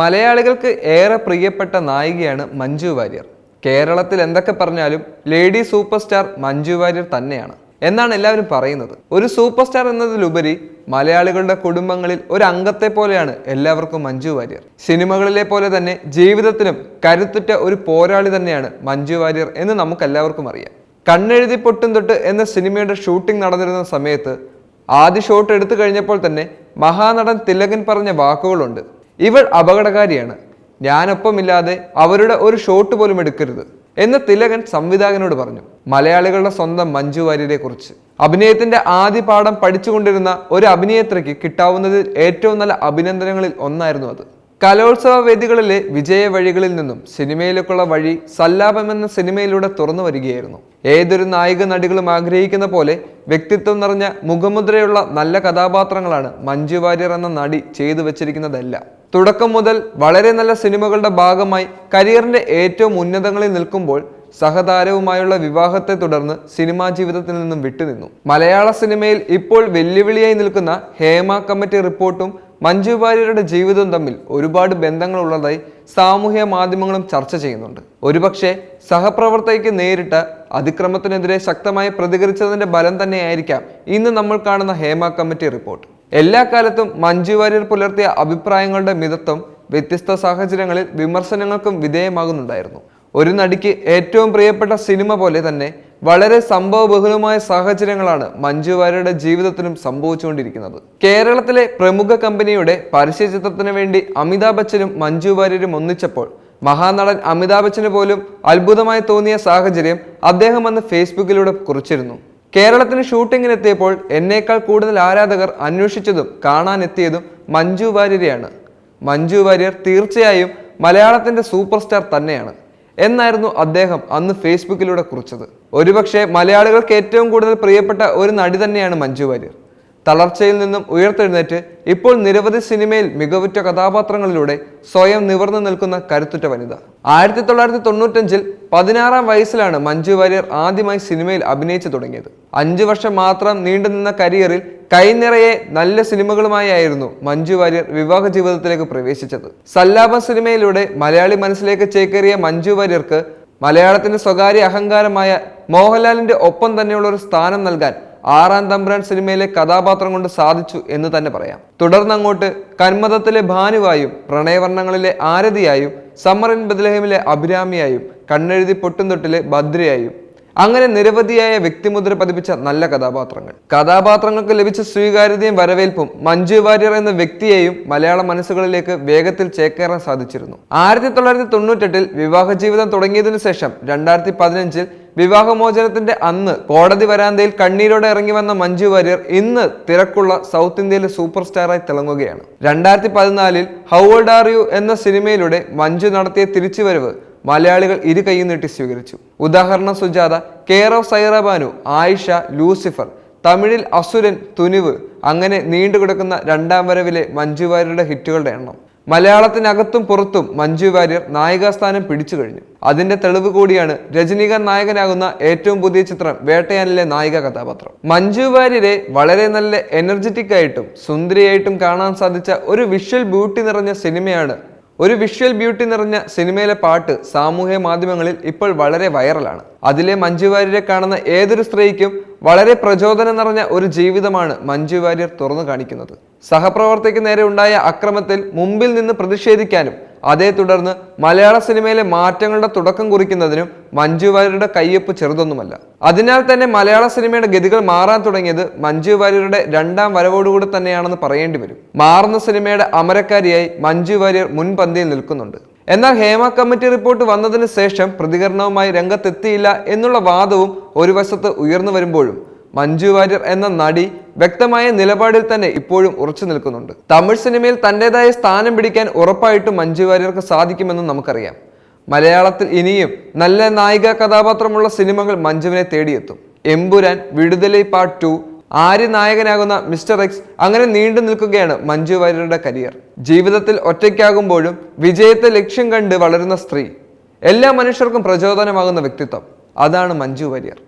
മലയാളികൾക്ക് ഏറെ പ്രിയപ്പെട്ട നായികയാണ് മഞ്ജു വാര്യർ. കേരളത്തിൽ എന്തൊക്കെ പറഞ്ഞാലും lady super star Manju Warrier തന്നെയാണ്. എന്നാണ് എല്ലാവരും പറയുന്നത്. ഒരു സൂപ്പർ സ്റ്റാർ എന്നതിലുപരി മലയാളികളുടെ കുടുംബങ്ങളിൽ ഒരു അംഗത്തെ പോലെയാണ് എല്ലാവർക്കും മഞ്ജു വാര്യർ. സിനിമകളിലെ പോലെ തന്നെ ജീവിതത്തിലും കരുത്തുറ്റ ഒരു പോരാളി തന്നെയാണ് മഞ്ജു വാര്യർ എന്ന് നമുക്കെല്ലാവർക്കും അറിയാം. കണ്ണെഴുതി പൊട്ടും തൊട്ട് എന്ന സിനിമയുടെ ഷൂട്ടിംഗ് നടന്നിരുന്ന സമയത്ത് ആദ്യ ഷോട്ട് എടുത്തു കഴിഞ്ഞപ്പോൾ തന്നെ മഹാനടൻ തിലകൻ പറഞ്ഞ വാക്കുകളുണ്ട്. ഇവൾ അപകടകാരിയാണ്. ഞാനൊപ്പമില്ലാതെ അവരുടെ ഒരു ഷോട്ട് പോലും എടുക്കരുത് എന്ന് തിലകൻ സംവിധായകനോട് പറഞ്ഞു. മലയാളികളുടെ സ്വന്തം മഞ്ജു വാര്യരെ കുറിച്ച്. അഭിനയത്തിന്റെ ആദ്യ പാഠം പഠിച്ചുകൊണ്ടിരുന്ന ഒരു അഭിനേത്രിക്ക് കിട്ടാവുന്നതിൽ ഏറ്റവും നല്ല അഭിനന്ദനങ്ങളിൽ ഒന്നായിരുന്നു അത്. കലോത്സവ വേദികളിലെ വിജയ വഴികളിൽ നിന്നും സിനിമയിലേക്കുള്ള വഴി സല്ലാപം എന്ന സിനിമയിലൂടെ തുറന്നു വരികയായിരുന്നു. ഏതൊരു നായിക നടികളും ആഗ്രഹിക്കുന്ന പോലെ വ്യക്തിത്വം നിറഞ്ഞ മുഖമുദ്രയുള്ള നല്ല കഥാപാത്രങ്ങളാണ് മഞ്ജു വാര്യർ എന്ന നടി ചെയ്തു വെച്ചിരിക്കുന്നതല്ല. തുടക്കം മുതൽ വളരെ നല്ല സിനിമകളുടെ ഭാഗമായി കരിയറിന്റെ ഏറ്റവും ഉന്നതങ്ങളിൽ നിൽക്കുമ്പോൾ സഹതാരവുമായുള്ള വിവാഹത്തെ തുടർന്ന് സിനിമാ ജീവിതത്തിൽ നിന്നും വിട്ടുനിന്നു. മലയാള സിനിമയിൽ ഇപ്പോൾ വെല്ലുവിളിയായി നിൽക്കുന്ന ഹേമ കമ്മിറ്റി റിപ്പോർട്ടും മഞ്ജു വാര്യരുടെ ജീവിതവും തമ്മിൽ ഒരുപാട് ബന്ധങ്ങൾ ഉള്ളതായി സാമൂഹ്യ മാധ്യമങ്ങളും ചർച്ച ചെയ്യുന്നുണ്ട്. ഒരുപക്ഷെ സഹപ്രവർത്തകയ്ക്ക് നേരിട്ട അതിക്രമത്തിനെതിരെ ശക്തമായി പ്രതികരിച്ചതിന്റെ ബലം തന്നെയായിരിക്കാം ഇന്ന് നമ്മൾ കാണുന്ന ഹേമ കമ്മിറ്റി റിപ്പോർട്ട്. എല്ലാ കാലത്തും മഞ്ജു വാര്യർ പുലർത്തിയ അഭിപ്രായങ്ങളുടെ മിതത്വം വ്യത്യസ്ത സാഹചര്യങ്ങളിൽ വിമർശനങ്ങൾക്കും വിധേയമാകുന്നുണ്ടായിരുന്നു. ഒരു നടിക്ക് ഏറ്റവും പ്രിയപ്പെട്ട സിനിമ പോലെ തന്നെ വളരെ സംഭവബഹുലമായ സാഹചര്യങ്ങളാണ് മഞ്ജു വാര്യരുടെ ജീവിതത്തിലും സംഭവിച്ചുകൊണ്ടിരിക്കുന്നത്. കേരളത്തിലെ പ്രമുഖ കമ്പനിയുടെ പരസ്യചിത്രത്തിന് വേണ്ടി അമിതാഭ് ബച്ചനും മഞ്ജു വാര്യരും ഒന്നിച്ചപ്പോൾ മഹാനടൻ അമിതാഭ് ബച്ചന് പോലും അത്ഭുതമായി തോന്നിയ സാഹചര്യം അദ്ദേഹം അന്ന് ഫേസ്ബുക്കിലൂടെ കുറിച്ചിരുന്നു. കേരളത്തിന് ഷൂട്ടിങ്ങിനെത്തിയപ്പോൾ എന്നേക്കാൾ കൂടുതൽ ആരാധകർ അന്വേഷിച്ചതും കാണാനെത്തിയതും മഞ്ജു വാര്യരെയാണ് മഞ്ജു വാര്യർ തീർച്ചയായും മലയാളത്തിന്റെ സൂപ്പർ സ്റ്റാർ തന്നെയാണ്. എന്നായിരുന്നു അദ്ദേഹം അന്ന് ഫേസ്ബുക്കിലൂടെ കുറിച്ചത്. ഒരുപക്ഷെ മലയാളികൾക്ക് ഏറ്റവും കൂടുതൽ പ്രിയപ്പെട്ട ഒരു നടി തന്നെയാണ് മഞ്ജു വാര്യർ. തളർച്ചയിൽ നിന്നും ഉയർത്തെഴുന്നേറ്റ് ഇപ്പോൾ നിരവധി സിനിമയിൽ മികവുറ്റ കഥാപാത്രങ്ങളിലൂടെ സ്വയം നിവർന്നു നിൽക്കുന്ന കരുത്തുറ്റ വനിത. ആയിരത്തി തൊള്ളായിരത്തി തൊണ്ണൂറ്റഞ്ചിൽ പതിനാറാം വയസ്സിലാണ് മഞ്ജു വാര്യർ ആദ്യമായി സിനിമയിൽ അഭിനയിച്ചു തുടങ്ങിയത്. അഞ്ചു വർഷം മാത്രം നീണ്ടുനിന്ന കരിയറിൽ കൈനിറയെ നല്ല സിനിമകളുമായായിരുന്നു മഞ്ജു വാര്യർ വിവാഹ ജീവിതത്തിലേക്ക് പ്രവേശിച്ചത്. സല്ലാപം സിനിമയിലൂടെ മലയാളി മനസ്സിലേക്ക് ചേക്കേറിയ മഞ്ജു വാര്യർക്ക് മലയാളത്തിന്റെ സ്വകാര്യ അഹങ്കാരമായ മോഹൻലാലിന്റെ ഒപ്പം തന്നെയുള്ള ഒരു സ്ഥാനം നൽകാൻ ആറാം തമ്പുരാൻ സിനിമയിലെ കഥാപാത്രം കൊണ്ട് സാധിച്ചു എന്ന് തന്നെ പറയാം. തുടർന്ന് അങ്ങോട്ട് കന്മതത്തിലെ ഭാനുവായും പ്രണയവർണങ്ങളിലെ ആരതിയായും സമ്മർ ഇൻ ബദലഹേമിലെ അഭിരാമിയായും കണ്ണെഴുതി പൊട്ടുംതൊട്ടിലെ ഭദ്രയായും അങ്ങനെ നിരവധിയായ വ്യക്തിമുദ്ര പതിപ്പിച്ച നല്ല കഥാപാത്രങ്ങൾ. കഥാപാത്രങ്ങൾക്ക് ലഭിച്ച സ്വീകാര്യതയും വരവേൽപ്പും മഞ്ജു വാര്യർ എന്ന വ്യക്തിയെയും മലയാള മനസ്സുകളിലേക്ക് വേഗത്തിൽ ചേക്കേറാൻ സാധിച്ചിരുന്നു. ആയിരത്തി തൊള്ളായിരത്തി തൊണ്ണൂറ്റെട്ടിൽ വിവാഹ ജീവിതം തുടങ്ങിയതിനു ശേഷം രണ്ടായിരത്തി പതിനഞ്ചിൽ വിവാഹമോചനത്തിന്റെ അന്ന് കോടതി വരാന്തയിൽ കണ്ണീരോടെ ഇറങ്ങി വന്ന മഞ്ജു വാര്യർ ഇന്ന് തിരക്കുള്ള സൗത്ത് ഇന്ത്യയിലെ സൂപ്പർ സ്റ്റാറായി തിളങ്ങുകയാണ്. രണ്ടായിരത്തി പതിനാലിൽ ഹൗ ഓൾഡ് ആർ യു എന്ന സിനിമയിലൂടെ മഞ്ജു നടത്തിയ തിരിച്ചുവരവ് മലയാളികൾ ഇരു കൈയും നീട്ടി സ്വീകരിച്ചു. ഉദാഹരണം Sujatha care of Sairabanu Ayisha Lucifer തമിഴിൽ അസുരൻ തുനിവ് അങ്ങനെ നീണ്ടുകിടക്കുന്ന രണ്ടാം വരവിലെ മഞ്ജു വാര്യരുടെ ഹിറ്റുകളുടെ എണ്ണം. മലയാളത്തിനകത്തും പുറത്തും മഞ്ജു വാര്യർ നായികാസ്ഥാനം പിടിച്ചു കഴിഞ്ഞു. അതിന്റെ തെളിവ് കൂടിയാണ് രജനീകാന്ത് നായകനാകുന്ന ഏറ്റവും പുതിയ ചിത്രം വേട്ടയാനിലെ നായിക കഥാപാത്രം. മഞ്ജു വാര്യരെ വളരെ നല്ല എനർജറ്റിക് ആയിട്ടും സുന്ദരിയായിട്ടും കാണാൻ സാധിച്ച ഒരു വിഷ്വൽ ബ്യൂട്ടി നിറഞ്ഞ സിനിമയാണ് ഒരു വിഷ്വൽ ബ്യൂട്ടി നിറഞ്ഞ സിനിമയിലെ പാട്ട് സാമൂഹ്യ മാധ്യമങ്ങളിൽ ഇപ്പോൾ വളരെ വൈറലാണ് അതിലെ മഞ്ജു വാര്യരെ കാണുന്ന ഏതൊരു സ്ത്രീക്കും വളരെ പ്രചോദനം നിറഞ്ഞ ഒരു ജീവിതമാണ് മഞ്ജു വാര്യർ തുറന്നു കാണിക്കുന്നത്. സഹപ്രവർത്തകയ്ക്ക് നേരെ ഉണ്ടായ അക്രമത്തിൽ മുമ്പിൽ നിന്ന് പ്രതിഷേധിക്കാനും അതേ തുടർന്ന് മലയാള സിനിമയിലെ മാറ്റങ്ങളുടെ തുടക്കം കുറിക്കുന്നതിനും മഞ്ജു വാര്യരുടെ കയ്യൊപ്പ് ചെറുതൊന്നുമല്ല. അതിനാൽ തന്നെ മലയാള സിനിമയുടെ ഗതികൾ മാറാൻ തുടങ്ങിയത് മഞ്ജു വാര്യരുടെ രണ്ടാം വരവോടുകൂടി തന്നെയാണെന്ന് പറയേണ്ടി വരും. മാറുന്ന സിനിമയുടെ അമരക്കാരിയായി മഞ്ജു വാര്യർ മുൻപന്തിയിൽ നിൽക്കുന്നുണ്ട്. എന്നാൽ ഹേമ കമ്മിറ്റി റിപ്പോർട്ട് വന്നതിന് ശേഷം പ്രതികരണവുമായി രംഗത്തെത്തിയില്ല എന്നുള്ള വാദവും ഒരു വശത്ത് ഉയർന്നു വരുമ്പോഴും മഞ്ജു വാര്യർ എന്ന നടി വ്യക്തമായ നിലപാടിൽ തന്നെ ഇപ്പോഴും ഉറച്ചു നിൽക്കുന്നുണ്ട്. തമിഴ് സിനിമയിൽ തന്റേതായ സ്ഥാനം പിടിക്കാൻ ഉറപ്പായിട്ടും മഞ്ജു വാര്യർക്ക് സാധിക്കുമെന്നും നമുക്കറിയാം. മലയാളത്തിൽ ഇനിയും നല്ല നായിക കഥാപാത്രമുള്ള സിനിമകൾ മഞ്ജുവിനെ തേടിയെത്തും. എമ്പുരാൻ വിടുതലൈ പാർട്ട് ടു ആര്യ നായകനാകുന്ന മിസ്റ്റർ എക്സ് അങ്ങനെ നീണ്ടു നിൽക്കുകയാണ് മഞ്ജു വാര്യരുടെ കരിയർ. ജീവിതത്തിൽ ഒറ്റയ്ക്കാകുമ്പോഴും വിജയത്തെ ലക്ഷ്യം കണ്ട് വളരുന്ന സ്ത്രീ. എല്ലാ മനുഷ്യർക്കും പ്രചോദനമാകുന്ന വ്യക്തിത്വം. അതാണ് മഞ്ജു വാര്യർ.